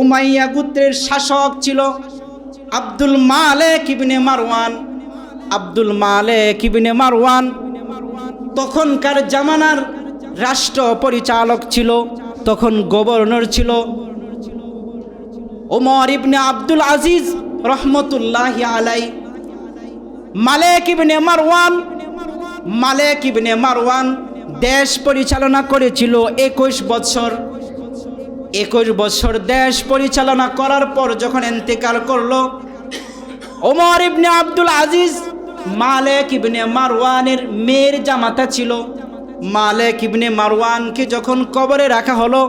Umayya গুত্রের শাসক ছিল আব্দুল মালেক ইবনে মারওয়ান। আব্দুল মালেক ইবনে মারওয়ান তখনকার জামানার রাষ্ট্র পরিচালক ছিল, তখন গভর্নর ছিল। ওমর ইবনে আব্দুল আজিজ রহমতুল্লাহ আলাই। মালেক ইবনে মারওয়ান, মালেক ইবনে মারওয়ান দেশ পরিচালনা করেছিল একুশ বছর। একুশ বছর দেশ পরিচালনা করার পর যখন এন্তেকাল করল, ওমর ইবনে আব্দুল আজিজ মালেক ইবনে মারওয়ানের মেয়ের জামাতা ছিল। মালেক ইবনে মারওয়ানকে যখন কবরে রাখা হলো,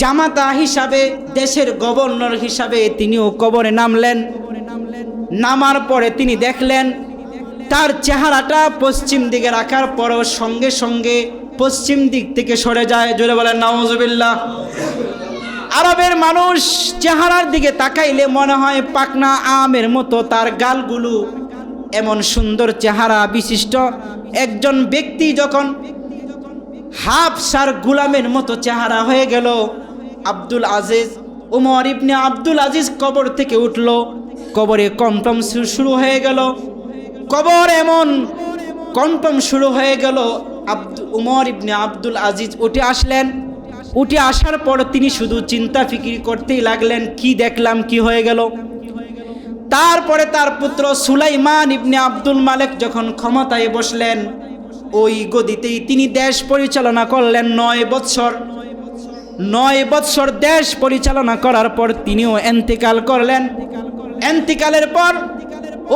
জামাতা হিসাবে, দেশের গভর্নর হিসাবে তিনিও কবরে নামলেন। নামার পরে তিনি দেখলেন, তার চেহারাটা পশ্চিম দিকে রাখার পরও সঙ্গে সঙ্গে পশ্চিম দিক থেকে সরে যায়, জোরে বলেন নওয়াজবিল্লাহ আরবের মানুষ চেহারার দিকে তাকাইলে মনে হয় পাকনা আমের মতো তার গালগুলো এমন সুন্দর চেহারা বিশিষ্ট। একজন ব্যক্তি যখন হাফ সার গুলামের মতো চেহারা হয়ে গেল, আব্দুল আজিজ, উমর ইবনে আব্দুল আজিজ কবর থেকে উঠল। কবরে কমটম শুরু হয়ে গেল। কবর এমন কমটম শুরু হয়ে গেল, আব্দু উমর ইবনে আব্দুল আজিজ উঠে আসলেন। উঠে আসার পর তিনি শুধু চিন্তা ফিকির করতেই লাগলেন, কি দেখলাম, কি হয়ে গেল। তারপরে তার পুত্র সুলাইমান ইবনে আব্দুল মালেক যখন ক্ষমতায় বসলেন, ওই গদিতেই তিনি দেশ পরিচালনা করলেন নয় বৎসর। নয় বৎসর দেশ পরিচালনা করার পর তিনিও এন্তেকাল করলেন। এন্তেকালের পর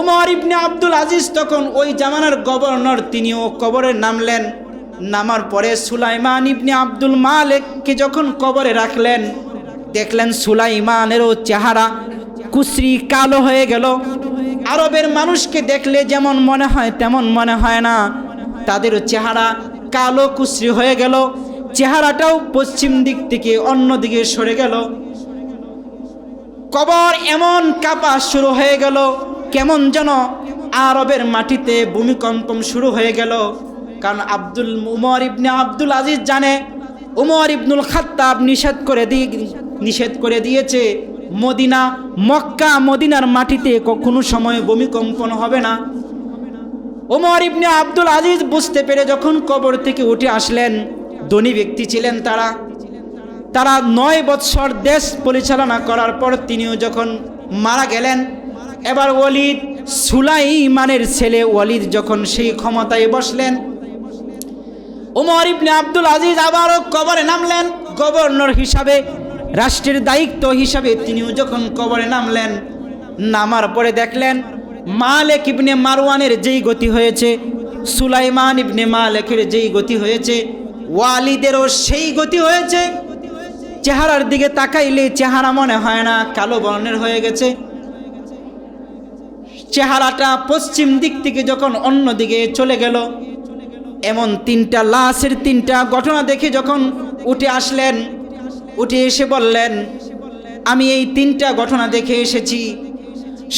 উমর ইবনে আব্দুল আজিজ তখন ওই জামানার গভর্নর, তিনিও কবরে নামলেন। নামার পরে সুলাইমান ইবনে আব্দুল মালেককে যখন কবরে রাখলেন, দেখলেন সুলাইমানেরও চেহারা কুশ্রি কালো হয়ে গেল। আরবের মানুষকে দেখলে যেমন মনে হয়, তেমন মনে হয় না। তাদের চেহারা কালো কুশ্রি হয়ে গেল। চেহারাটাও পশ্চিম দিক থেকে অন্য দিকে সরে গেল। কবর এমন কাপা শুরু হয়ে গেল। কেমন যেন আরবের মাটিতে ভূমিকম্পন শুরু হয়ে গেল। কারণ আব্দুল, উমর ইবনে আব্দুল আজিজ জানে, উমর ইবনুল খাত্তাব নিষেধ করে দিয়ে নিষেধ করে দিয়েছে, মদিনা, মক্কা, মদিনার মাটিতে কখনো সময় ভূমিকম্পন হবে না। ওমর ইবনে আব্দুল আজিজ বুঝতে পেরে যখন কবর থেকে উঠে আসলেন, ধনী ব্যক্তি ছিলেন তারা। তারা নয় বৎসর দেশ পরিচালনা করার পর তিনিও যখন মারা গেলেন এবার ওয়ালিদ সুলাইমানের ছেলে ওয়ালিদ যখন সেই ক্ষমতায় বসলেন, ওমর ইবনে আব্দুল আজিজ আবারও কবরে নামলেন। গভর্নর হিসাবে, রাষ্ট্রের দায়িত্ব হিসাবে তিনিও যখন কবরে নামলেন, নামার পরে দেখলেন মালেক ইবনে মারওয়ানের যেই গতি হয়েছে, সুলাইমান ইবনে মালেকের যেই গতি হয়েছে, ওয়ালিদেরও সেই গতি হয়েছে। চেহারার দিকে তাকাইলে চেহারা মনে হয় না, কালো বর্ণের হয়ে গেছে। চেহারাটা পশ্চিম দিক থেকে যখন অন্য দিকে চলে গেল, এমন তিনটা লাশের তিনটা ঘটনা দেখে যখন উঠে আসলেন, উঠে এসে বললেন, আমি এই তিনটা ঘটনা দেখে এসেছি।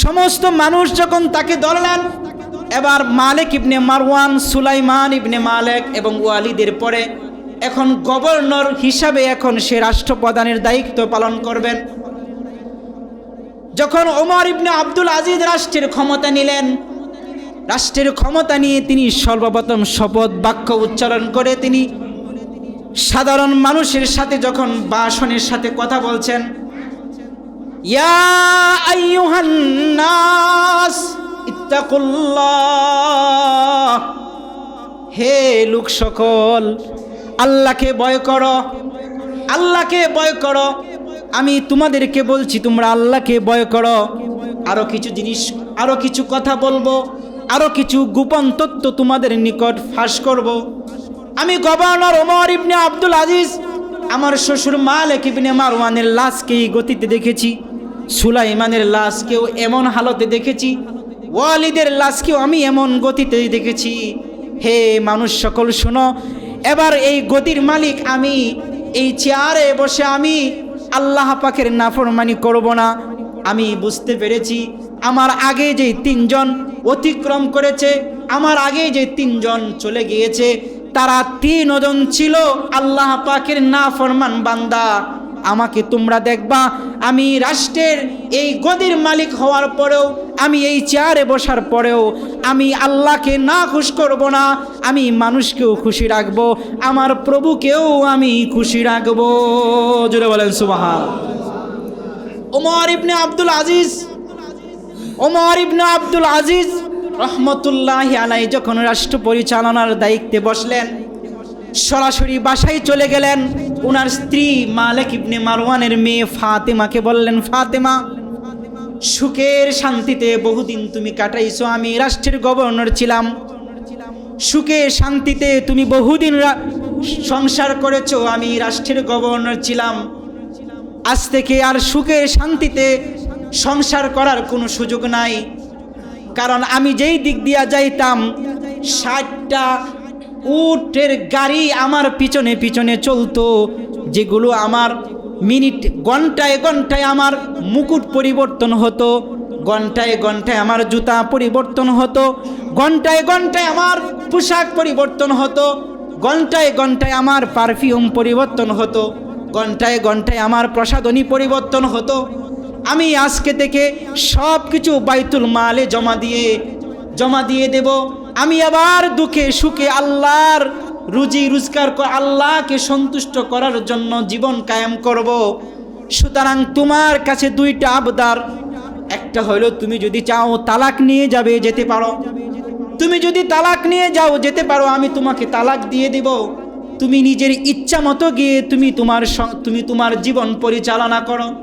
সমস্ত মানুষ যখন তাকে ধরলেন, এবার মালেক ইবনে মারওয়ান, সুলাইমান ইবনে মালেক এবং ওয়ালিদের পরে এখন গভর্নর হিসাবে এখন সে রাষ্ট্রপ্রধানের দায়িত্ব পালন করবেন। যখন ওমর ইবনে আব্দুল আজিজ রাষ্ট্রের ক্ষমতা নিলেন, রাষ্ট্রের ক্ষমতা নিয়ে তিনি সর্বপ্রথম শপথ বাক্য উচ্চারণ করে তিনি সাধারণ মানুষের সাথে যখন বাসনের সাথে কথা বলছেন হে লোক সকল আল্লাহকে ভয় করো, আল্লাহকে ভয় করো। আমি তোমাদেরকে বলছি, তোমরা আল্লাহকে ভয় করো। আরও কিছু জিনিস, আরও কিছু কথা বলব, আরও কিছু গোপন তত্ত্ব তোমাদের নিকট ফাঁস করব। আমি governor Omar ibn Abdul Aziz, আমার শ্বশুর মালেক ইবনে মারওয়ানের লাশকে এই গতিতে দেখেছি। সুলাইমানের লাশকেও এমন হালতে দেখেছি, ওয়ালিদের লাশকেও আমি এমন গতিতে দেখেছি। হে মানুষ সকল শোনো, এবার এই গতির মালিক আমি, এই চেয়ারে বসে আমি আল্লাহ পাখের নাফরমানি করব না। আমি বুঝতে পেরেছি, আমার আগে যে তিনজন অতিক্রম করেছে, আমার আগে যে তিনজন চলে গিয়েছে, তারা তিনজন ছিল আল্লাহ পাখের না ফরমান বান্দা। আমাকে তোমরা দেখবা, আমি রাষ্ট্রের এই গদির মালিক হওয়ার পরেও আমি এই চেয়ারে বসার পরেও আমি আল্লাহকে না খুশ করব না, আমি মানুষকেও খুশি রাখব, আমার প্রভুকেও আমি খুশি রাখব। জুড়ে বলেন, সুবাহান। Omar ibn Abdul Aziz, Omar ibn Abdul Aziz রহমতুল্লাহ আলাই যখন রাষ্ট্র পরিচালনার দায়িত্বে বসলেন, সরাসরি বাসায় চলে গেলেন ওনার স্ত্রী মালিক ইবনে মারওয়ানের মেয়ে ফাতেমাকে বললেন, ফাতেমা সুখের শান্তিতে বহুদিন তুমি কাটাইছো। আমি রাষ্ট্রের গভর্নর ছিলাম। সুখে শান্তিতে তুমি বহুদিন সংসার করেছ। আমি রাষ্ট্রের গভর্নর ছিলাম। আজ থেকে আর সুখে শান্তিতে সংসার করার কোনো সুযোগ নাই। কারণ আমি যেই দিক দিয়া যাইতাম, ষাটটা উটের গাড়ি আমার পিছনে পিছনে চলতো, যেগুলো আমার মিনিট, ঘন্টায় ঘন্টায় আমার মুকুট পরিবর্তন হতো, ঘন্টায় ঘন্টায় আমার জুতা পরিবর্তন হতো, ঘন্টায় ঘন্টায় আমার পোশাক পরিবর্তন হতো, ঘন্টায় ঘন্টায় আমার পারফিউম পরিবর্তন হতো, ঘন্টায় ঘন্টায় আমার প্রসাধনী পরিবর্তন হতো। আমি আজকে থেকে সব কিছু বাইতুল মালে জমা দিয়ে জমা দিয়ে দেব। আমি আবার দুঃখে সুখে আল্লাহর রুজি রোজগার আল্লাহকে সন্তুষ্ট করার জন্য জীবন কায়েম করব। সুতরাং তোমার কাছে দুইটা আবদার। একটা হলো, তুমি যদি চাও তালাক নিয়ে যাবে যেতে পারো। তুমি যদি তালাক নিয়ে যাও যেতে পারো, আমি তোমাকে তালাক দিয়ে দেব। তুমি নিজের ইচ্ছা মতো গিয়ে তুমি তোমার তুমি তোমার জীবন পরিচালনা করো।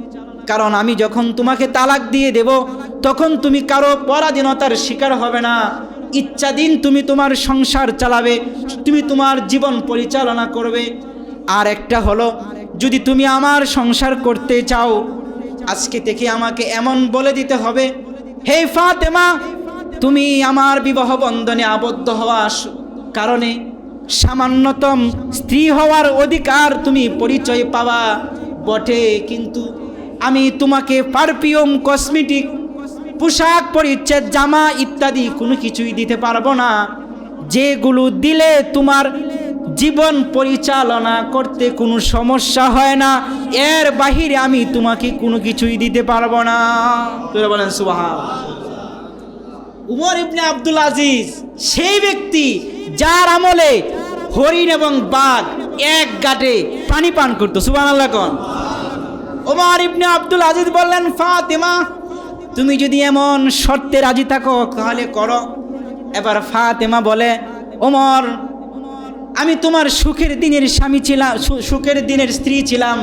কারণ আমি যখন তোমাকে তালাক দিয়ে দেব, তখন তুমি কারও পরাধীনতার শিকার হবে না। ইচ্ছাধীন তুমি তোমার সংসার চালাবে, তুমি তোমার জীবন পরিচালনা করবে। আর একটা হলো, যদি তুমি আমার সংসার করতে চাও, আজকে থেকে আমাকে এমন বলে দিতে হবে, হে ফাতেমা, তুমি আমার বিবাহ বন্ধনে আবদ্ধ হওয়া স- কারণে সামান্যতম স্ত্রী হওয়ার অধিকার তুমি পরিচয় পাওয়া বটে। কিন্তু আমি তোমাকে পারফিউম, কসমেটিক পোশাক পরিচ্ছেদ জামা ইত্যাদি কোনো কিছুই দিতে পারব না। যেগুলো দিলে তোমার জীবন পরিচালনা করতে কোনো সমস্যা হয় না। এর বাহিরে আমি তোমাকে কোনো কিছুই দিতে পারব না। তোরা বলেন সুবাহা উমর ইবনে আব্দুল আজিজ সেই ব্যক্তি যার আমলে হরিণ এবং বাঘ এক গাটে পানি পান করতো। সুবান আল্লাহ কন। ওমর ইবনে আব্দুল আজিজ বললেন ফাতেমা তুমি যদি এমন শর্তে রাজি থাকো, তাহলে করো। এবার ফাতেমা বলে, ওমর, আমি তোমার সুখের দিনের স্বামী ছিলাম সুখের দিনের স্ত্রী ছিলাম।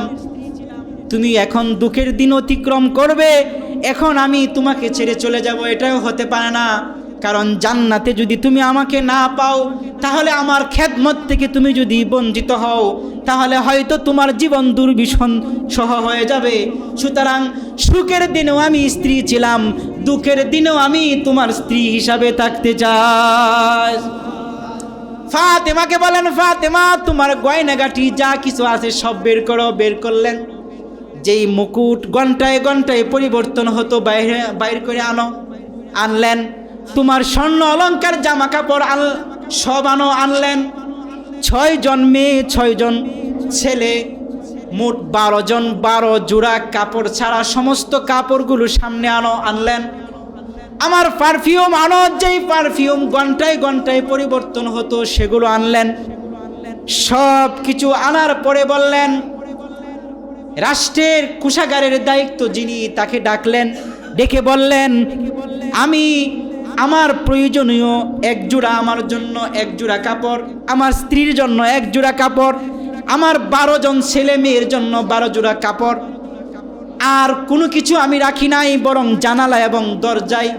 তুমি এখন দুঃখের দিন অতিক্রম করবে। এখন আমি তোমাকে ছেড়ে চলে যাব। এটাও হতে পারে না। কারণ জান্নাতে যদি তুমি আমাকে না পাও, তাহলে আমার খেদমত থেকে তুমি যদি বঞ্চিত হও, তাহলে হয়তো তোমার জীবন দুর্বিষণ সহ হয়ে যাবে। সুতরাং সুখের দিনেও আমি স্ত্রী ছিলাম, দুঃখের দিনেও আমি তোমার স্ত্রী হিসাবে থাকতে চাই। ফাতেমাকে বলেন, ফাতেমা, তোমার গয়নাগাটি যা কিছু আছে সব বের করো, বের করলেন। যেই মুকুট ঘন্টায় ঘন্টায় পরিবর্তন হতো, বাইরে, বাইর করে আনো, আনলেন। তোমার স্বর্ণ অলংকার জামা কাপড় আন সব আনো আনলেন। ছয় জন মেয়ে, ছয় জন ছেলে, মোট বারো জন, বারো জোড়া কাপড় ছাড়া সমস্ত কাপড়গুলো সামনে আনো, আনলেন। আমার পারফিউম আনো, যেই পারফিউম ঘন্টায় ঘন্টায় পরিবর্তন হতো, সেগুলো আনলেন। সব কিছু আনার পরে বললেন, রাষ্ট্রের কুষাগারের দায়িত্ব যিনি তাকে ডাকলেন, ডেকে বললেন, আমি আমার প্রয়োজনীয় এক জোড়া আমার জন্য এক জোড়া কাপড়, আমার স্ত্রীর জন্য এক জোড়া কাপড়, আমার বারো জন ছেলে মেয়ের জন্য বারো জোড়া কাপড়। আর কোনো কিছু আমি রাখি নাই, বরং জানালা এবং দরজায়।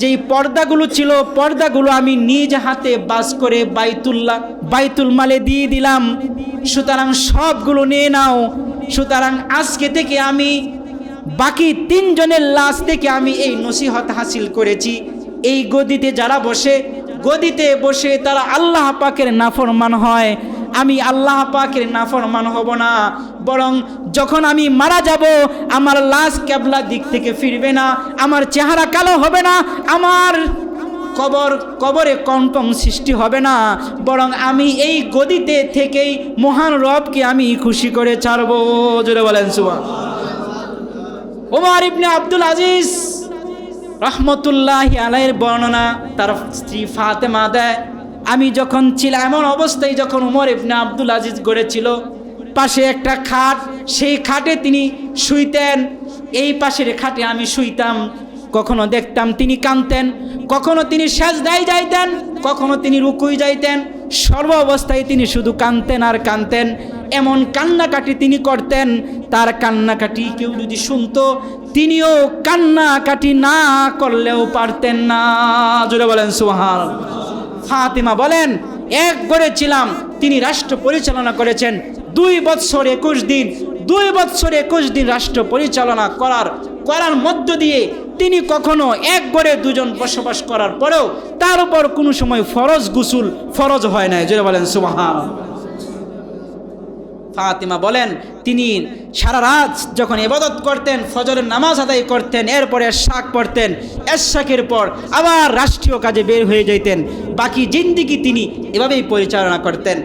যেই পর্দাগুলো ছিল, পর্দাগুলো আমি নিজ হাতে বাস করে বাইতুল্লাহ, বাইতুল মালে দিয়ে দিলাম। সুতরাং সবগুলো নিয়ে নাও। সুতরাং আজকে থেকে আমি বাকি তিনজনের লাশ থেকে আমি এই নসিহত হাসিল করেছি। এই গদিতে যারা বসে, গদিতে বসে তারা আল্লাহ পাকের নাফরমান হয়। আমি আল্লাহ পাকের নাফরমান হব না। বরং যখন আমি মারা যাব, আমার লাশ কেবলা দিক থেকে ফিরবে না, আমার চেহারা কালো হবে না, আমার কবর, কবরে কম্পন সৃষ্টি হবে না। বরং আমি এই গদিতে থেকেই মহান রবকে আমি খুশি করে ছাড়বো। জোরে বলেন সুমা ওমর ইবনে আব্দুল আজিজ রহমতুল্লাহ আলাইয়ের বর্ণনা তার স্ত্রী ফাতেমা দেয়। আমি যখন ছিলাম, এমন অবস্থায় যখন উমর ইবনে আব্দুল আজিজ গড়েছিল, পাশে একটা খাট, সেই খাটে তিনি শুইতেন। এই পাশের খাটে আমি শুইতাম, কখনো দেখতাম তিনি কাঁদতেন, কখনো তিনি সাজদায় যাইতেন, কখনো তিনি রুকুই যাইতেন। সর্ব অবস্থায় তিনি শুধু কাঁদতেন আর কাঁদতেন। এমন কান্নাকাটি তিনি করতেন, তার কান্নাকাটি কেউ যদি শুনতো তিনিও কান্নাকাটি না করলেও পারতেন না। জুড়ে বলেন সুহান ফাতিমা বলেন, এক গড়েছিলাম তিনি রাষ্ট্র পরিচালনা করেছেন। দুই বৎসর একুশ দিন, দুই বৎসর একুশ দিন রাষ্ট্র পরিচালনা করার করার মধ্য দিয়ে তিনি কখনো এক গড়ে দুজন বসবাস করার পরেও তার উপর কোনো সময় ফরজ গুসুল ফরজ হয় নাই। জোরে বলেন, সুবাহান। ফাতিমা বলেন, তিনি সারা রাত যখন এবাদত করতেন, ফজরের নামাজ আদায় করতেন, এরপরে শাক পড়তেন শাকের পর আবার রাষ্ট্রীয় কাজে বের হয়ে যেতেন বাকি জিন্দিগি তিনি এভাবেই পরিচালনা করতেন।